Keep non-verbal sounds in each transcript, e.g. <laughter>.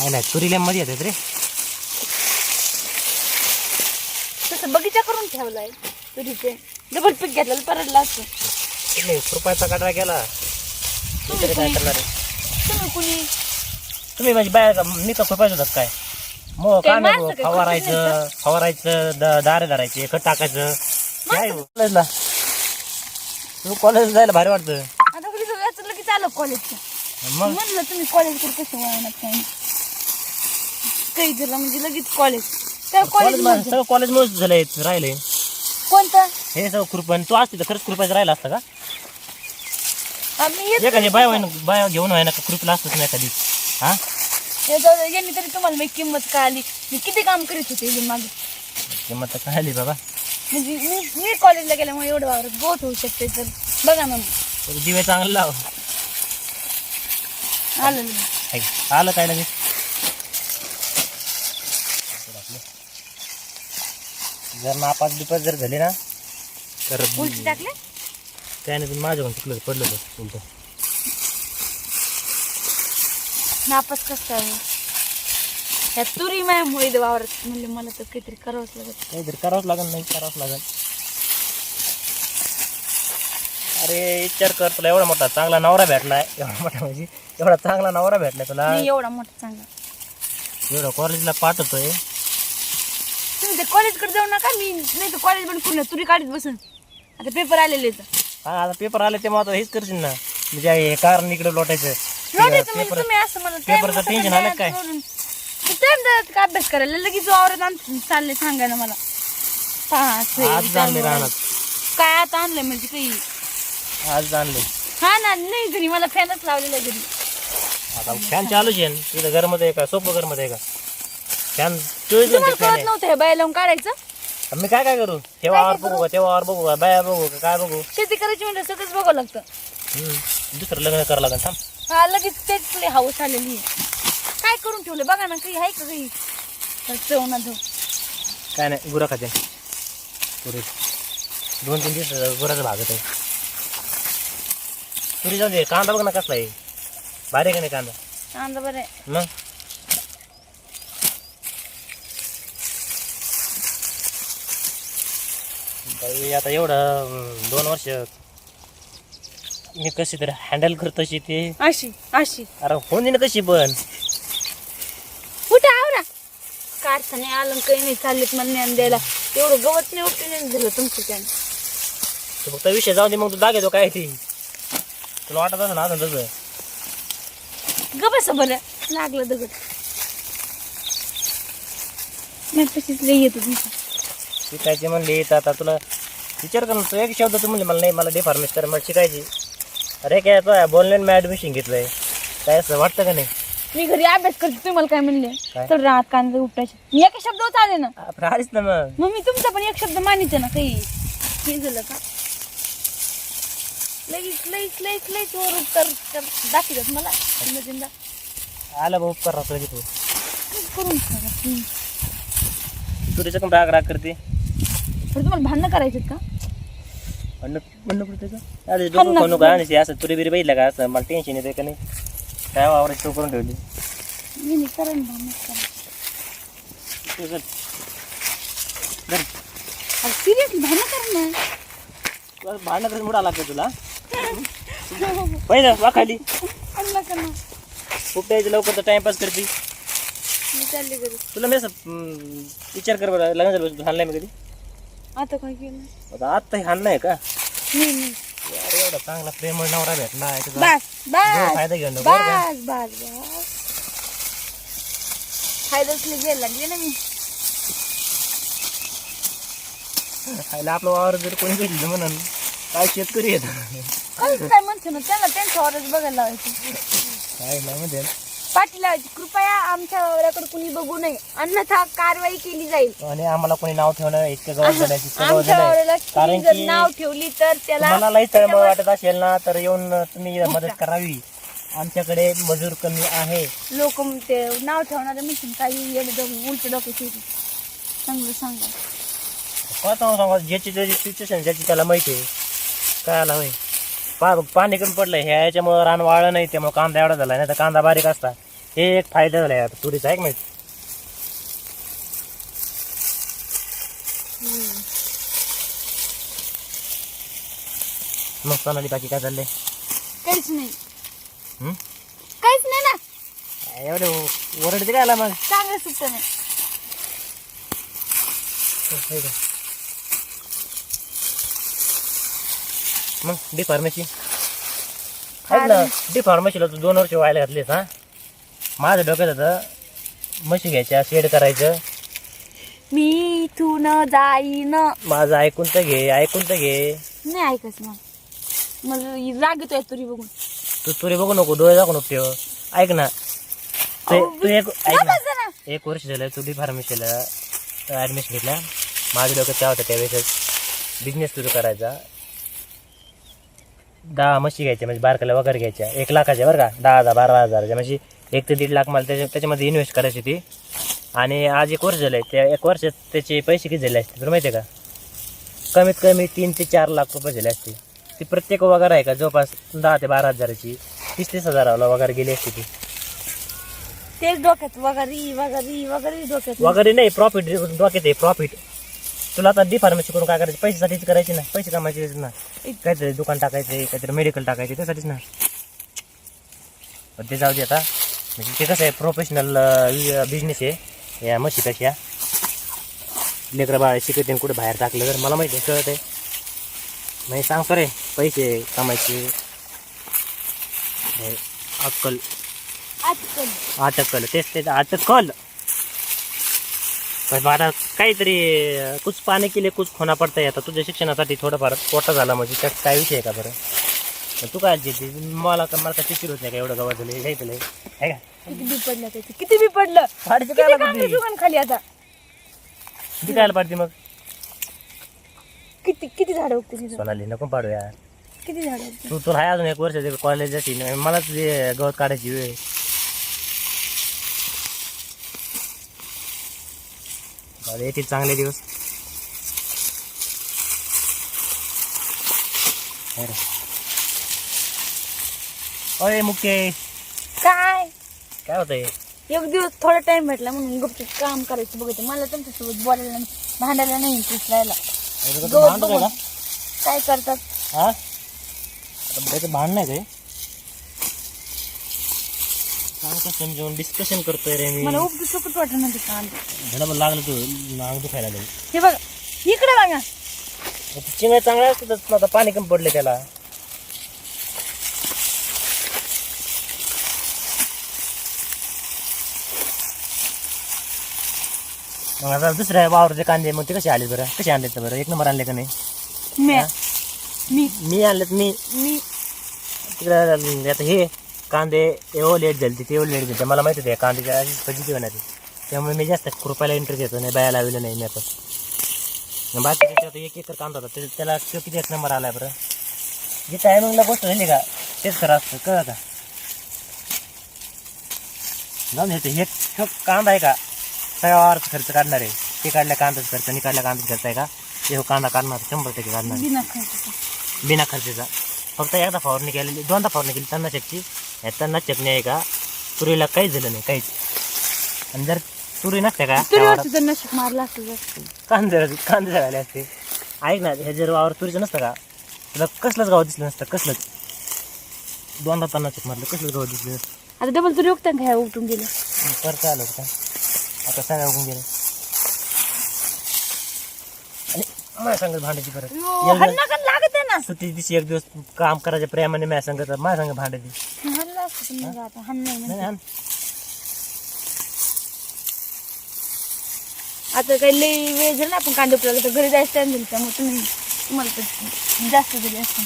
नाही नाही तुरीला मध्ये येतात रे. तसं बगीचा करून ठेवलाय तुरीचे. डबल पीक घेतलेलं परडला असतं. रुपयाचा मी तरी काय करणार आहे? तुम्ही कुणी? तुम्ही म्हणजे बाय मी का खुरपायचं होतात काय? मग काय नाही फवारायचं फवारायचं दारे धरायचे खत टाकायचं. काय कॉलेजला. तू कॉलेज जायला भारी वाटतं. आता लगेच आलं कॉलेजचं. मग? म्हणलं तुम्ही कॉलेजकडे कसं वळणार झालं म्हणजे लगेच कॉलेज त्या कॉलेज कॉलेज सगळं कॉलेज झालंय राहिले कोणतं? हे सगळं कृपण तू असते तर खरंच कृपायचं राहिला असता का? आम्ही येत एखादी बाय बाय घेऊन व्हाय ना का कृपला असतच नाही एखादी? हा? हे जाऊ दे, यांनी तरी तुम्हाला मी किंमत काय आली मी किती काम करीत होते इथून मागे. किंमत तर काय आली बाबा. म्हणजे मी मी कॉलेजला गेल्यामुळे एवढं वावरत गोठ होऊ शकते तर बघा ना. तर दिवे चांगलं लाव. आलं. हाय. आलं काय लगेच? जर नापास बिपास जर झाले ना तर उलटी टाकले? काय नाही तुम्ही माझ्याकडून चुकलं पडलं तर उलट. नापास कसं काय ह्या तुरी मायामुळे इथं वावरत म्हणले मला तर काहीतरी करावंच लागत काहीतरी करावंच लागेल नाही करावंच लागेल. अरे विचार कर तुला एवढा मोठा चांगला नवरा भेटलाय. एवढा मोठा म्हणजे एवढा चांगला नवरा भेटलाय तुला. एवढा मोठा चांगला. एवढं कॉलेजला पाठवतोय. तुम्ही ते कॉलेजकडे जाऊ नका मी नाही तर कॉलेज पण पूर्ण तुरी काढीत बसून. आता पेपर आलेले हा आता पेपर आले ते मग आता हेच करशील ना. म्हणजे हे कारण इकडे लोटायचं. लोटायचं म्हणजे पेपर तुम्ही असं मला पेपरचं tension आलं काय? का अभ्यास करायला? लगेच वावरत आण चालले सांगायला मला. हे, आज विचार आणले मला. काय आता आणलंय म्हणजे काही? आज आणले हा ना नाही घरी मला फॅनच लावलेला आहे घरी. आता फॅन चालूच आहे ना. तिथं घरमध्ये आहे का? सोपं घरमध्ये आहे का? फॅन चोवीस तुम्हाला घंटे फॅन कळत नव्हतं हे बाया लावून काढायचं? मी काय काय करू? तेव्हावर बघू का तेव्हावर बघू का बाया बघू का काय बघू? शेती करायची म्हणजे सगळंच बघावं लागतं. हम्म. दुसरं लग्न करावं लागेल थांब. हा लगेच तेच लय हाऊस आलेली आहे. काय करून ठेवलं? बघा ना काही आहे का काही? चव ना धव काय नाही गुरं खाते. पुरी. दोन तीन दिवस गुराचं भागत आहे. पुरी जाऊ दे कांदा बघ ना कसला आहे. भारी आहे का नाही कांदा? कांदा बरं आहे. मग? आता एवढं दोन वर्ष मी कशी तर हँडल करतो ते अशी अशी. अरे होऊन ना कशी पण. कुठं आवरा. काढता नाही आलं काही नाही चाललेत मला ज्ञान द्यायला. एवढं गवत नाही उपटे नाही झालं तुमचं त्यानं. तू फक्त विषय जाऊ दे मग तू दाखवतो काय ती. तुला वाटत असं ना असं तसं? ग बस बरं. लागलं दगड. नाही तशीच लई येतो तुमचं. शिकायचे म्हणले तर आता तुला विचार कर तू एक शब्द तू म्हणले मला नाही मला डिफॉर्मेस कर मला शिकायची. अरे काय आता बोलण्यात मी ॲडमिशन घेतलंय. काय असं वाटतं का नाही? मी घरी अभ्यास करते तुम्ही मला काय म्हणले? काय? तर राहत कांदा उपटायचे. मी एका शब्दावर आले ना? आपण आलीच ना मग. मग मी तुमचा पण एक शब्द मानिते ना काही? हे झालं का? लगेच लगेच लगेच लगेच वर उत्तर कर दाखवतात मला. आला भाऊ कर राहतो तू करून ठेवा, पण राग राग करते. बरं तुम्हाला भांडणं करायचे का? पडतं का? अरे डोकं खाऊ नका आणि असं तुरी बिरी बघितलं का? असं मला टेन्शन येते का नाही? काय तो करून ठेवली? मी नाही भांडणं. करा तू चल. धर. सिरियसली भांडणं ना. तुला भांडणं मुडा लागतं तुला. पहिलं वा खाली भांडणं करा ना. खूप द्यायचं लवकर तर टाइमपास करते. मी चालले घरी. तुला मी असं हम्म, विचार कर बरं लग्न झालं हाणलाय मी कधी? आता काय केलं? आता आत्ता हाणलाय का? यार एवढा चांगला प्रेमळ नवरा भेटला आहे तुझा. बस जो बस. फायदा घेऊन नको बरं का? बस बस बस. फायदाच घ्यायला लागले ना मी. खायला आपलं वावर जर कोणी भेटलं म्हणून काय शेतकरी येत काय म्हणतो ना त्याला त्यांच्या बघायला लावायचं. काय नाही म्हणजे लावायची कृपया आमच्या वावराकडे कुणी बघू नये. अन्यथा कारवाई केली जाईल. आणि आम्हाला कोणी नाव ठेवणं इतकं आमच्या वावराला नाही कारण जर की नाव ठेवली तर त्याला तुम्हाला लई तळमळ वाटत असेल ना तर येऊन तुम्ही मदत करावी. आमच्याकडे मजूर कमी आहे. लोक ते नाव ठेवणारे म्हणतील काही उलट डोक्याची चांगलं सांगा. काय सांगू सांगा ज्याची त्याची सिच्युएशन ज्याची त्याला माहिती आहे. काय आला होय? पा पाणी कमी पडलं ह्या याच्यामुळं रान वाळलं नाही त्यामुळे कांदा एवढा झाला. नाही तर कांदा बारीक असता. हे एक फायदा झाला आता तुरीचा आहे का माहिती मग सोनाली बाकी काय चाललंय? काहीच नाही. हं? काहीच नाही ना. एवढे ओरडते काय आला मग? चांगलं सुटतं नाही. हे? मग डी फार्मसी. ना डी फार्मसीला तू दोन वर्ष व्हायला घातलीस हा? माझ्या डोक्यात होतं म्हशी घ्यायच्या शेड करायचं. मी इथून जाईन. माझं ऐकून तर घे ऐकून तर घे. नाही ऐकच ना. मला राग येतोय तुरी बघून. तू तुरे बघू नको डोळे दाखवू नको ठेव ऐक ना. तू तू एक ऐक ना. ना. एक वर्ष झालं तू डी फार्मसीला ॲडमिशन घेतला. माझ्या डोक्यात काय होतं त्यावेळेस बिझनेस सुरू करायचा. दहा म्हशी घ्यायच्या म्हणजे बारकाला वगैरे घ्यायच्या. एक लाखाच्या बरं का दहा हजार बारा हजाराच्या. म्हणजे एक ते दीड लाख मला त्याच्या त्याच्यामध्ये इन्व्हेस्ट करायची ती. आणि आज एक वर्ष झालं आहे त्या एक वर्षात त्याचे पैसे किती झाले असते तुला माहिती आहे का? कमीत कमी तीन ते चार लाख रुपये झाले असते ती प्रत्येक वगैरे आहे का? जवळपास दहा ते बारा हजाराची. तीस तीस हजाराला वगैरे गेली असते ती. तेच डोक्यात वगैरे वगैरे वगैरे डोक्यात. वगैरे नाही प्रॉफिट डोक्यात आहे प्रॉफिट तुला आता डी फार्मसी करून काय करायचं? पैशासाठीच करायची ना. पैसे कमायचे ना. काहीतरी दुकान टाकायचे काहीतरी मेडिकल टाकायचे त्यासाठीच ना. पण ते जाऊ दे आता. म्हणजे ते कसं आहे प्रोफेशनल बिझनेस आहे. या म्हशीपेक्षा. लेकरं बाळ शिकते कुठे बाहेर टाकलं तर मला माहिती आहे कळत आहे. नाही सांगतो रे पैसे कमायचे. हे, अक्कल. अटकल तेच तेच अटकल. पण आता काहीतरी कुछ पाणी केले कुछ खोना पडता आता. तुझ्या शिक्षणासाठी थोडंफार तोटा झाला म्हणजे त्यात काय विषय आहे का बरं? तू काय जिद्दी? मला का मला काय चिकीर होत नाही का एवढं गवत झालं घ्यायचं लय आहे का? किती बी पडलं त्याचं किती बी पडलं. किती काय दुकान खाली आता? किती काय पाडते मग? किती किती झाडं उगते तिथं? सोनाली नको पाडू यार. किती झाडं उगते? तू तुला आहे अजून एक वर्ष कॉलेज जाशील मलाच ते गवत काढायची वेळ येतील चांगले दिवस? अरे. मुख्य काय? काय होतंय? एक दिवस थोडा टाइम भेटला म्हणून गुपचूप काम करायचं बघते मला तुमच्यासोबत बोलायला नाही भांडायला नाही इंटरेस्ट राहिला. गवत बघून काय करतात? हा? आता भांडण आहे काय सांगतो समजावून डिस्कशन करतोय रे मी। मला उपटी सुकट वाटत नव्हते काम धडा लागलं तू नांग दुखायला लागलं हे बघा इकडे बघा चिंगळे चांगले असतात पण आता पाणी कमी पडले त्याला मग आता दुसऱ्या वावरचे कांदे मग ते कसे आले बरं? कसे आणलेत बरं? एक नंबर आणले का नाही? मी मी मी आणलेत मी मी तिकडे आता हे। कांदे एवढं लेट झाले ते एवढं लेट झाले मला माहिती आहे कांद्याची अशी फजिती होणार त्यामुळे मी जास्त कृपयाला इंटरेस्ट घेतो नाही बाया लावलं नाही मी मग बाकी त्याच्यात एक एकर कांदा होता त्याला तो किती एक नंबर आलाय बरं. जे टायमिंगला गोष्ट झाली का तेच खरं असतं कळलं का? जाऊन येते हे तो कांदा आहे का सगळ्यावरच खर्च काढणार आहे. ते काढल्या कांद्याचा खर्च आणि काढल्या कांद्याचा खर्च आहे का ते हो कांदा काढणार शंभर टक्के काढणार. बिना खर्चाचा. फक्त एकदा फवारणी केलेली दोनदा फवारणी केली तणनाशकची या तणनाशकने आहे का? तुरीला काहीच झालं नाही काहीच. आणि जर तुरी नसते का? त्या वावरात तुरीवरती जर नशीब मारला असतं कांदे कांदे झाले असते. ऐक ना हे जर वावर तुरीचं नसतं का? तुला कसलंच गाव दिसलं नसतं कसलंच. दोनदा तणनाशक मारलं कसलंच गाव दिसलं नसतं. आता डबल तुरी उगतं काय उठून गेलं? परत आलं होतं. आता सगळ्या उगून गेलं. आणि मला सांगत भांडायची परत. लागत आहे ना. सुट्टी दिवशी एक दिवस काम करायच्या प्रेमाने माझ्या सांगत माझ्या सांग भांडायची पण मग आता हन्न नाही नाही म्हणते. नाही आता काही लई वेळ जर ना आपण कांदे उपलागला तर घरी जायचं टाइम झालं त्यामुळे तुम्ही तुम्हाला तर जास्त झाली असतं.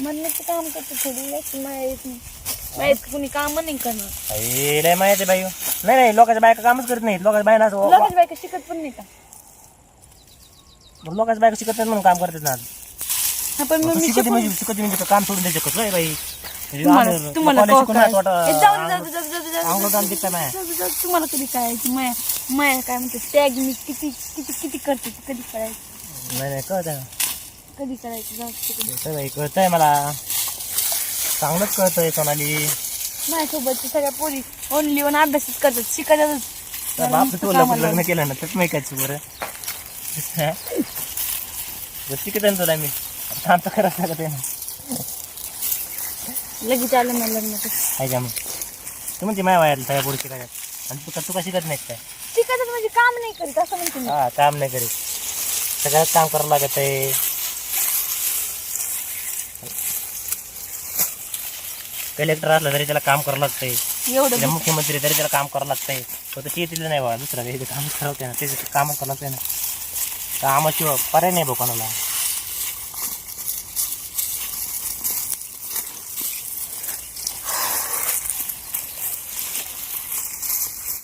म्हणण्याचं काम करतो थोडी जास्त माया येत नाही. मायात कुणी काम नाही करणार. अरे लय माहिती बाई. नाही नाही लोकांच्या बायका कामच करत नाहीत. लोकांच्या बायना असं बायका शिकत पण नाही का? लोकांच्या बायका शिकत नाहीत म्हणून काम करतात ना पण मग मी म्हणजे म्हणजे काम सोडून द्यायचं कसं आहे बाई. म्हणजे तुम्हाला college शिकून नाही? वाटत, अंग- काम दिसतं नाही. कधी करायची माया माया काय म्हणते? टॅग मी किती किती किती करते ते? कधी करायचं? नाही नाही कळत कधी करायचं? जाऊ दे तिकडे. बाई कळतंय मला. चांगलंच कळतंय सोनाली माझ्यासोबतच्या सगळ्या पोरी ओनली वन अभ्यासच करतात शिकायचं तर बाप तू लग्न लग्न केलं ना तर माहिती बरं? <laughs> शिकत आहे ना तुला मी. शांत करायला लागत आहे ना. लगेच आलं ना लग्न आहे का मग? तू म्हणते माय वायाला सगळ्या पुढे शिकायला आणि तू का तू का शिकत नाहीस काय? शिकायचं म्हणजे काम नाही करीत असं म्हणते मी. हा काम नाही करीत. सगळं काम करावं लागत आहे. कलेक्टर असला तरी त्याला काम करावं लागतंय. एवढं त्याला मुख्यमंत्री तरी त्याला काम करावं लागतंय. फक्त शेतीला नाही बा दुसरं काही काम करावं ना. त्याचं काम करावं लागतंय ना. कामाशिवाय पर्याय नाही बा कोणाला.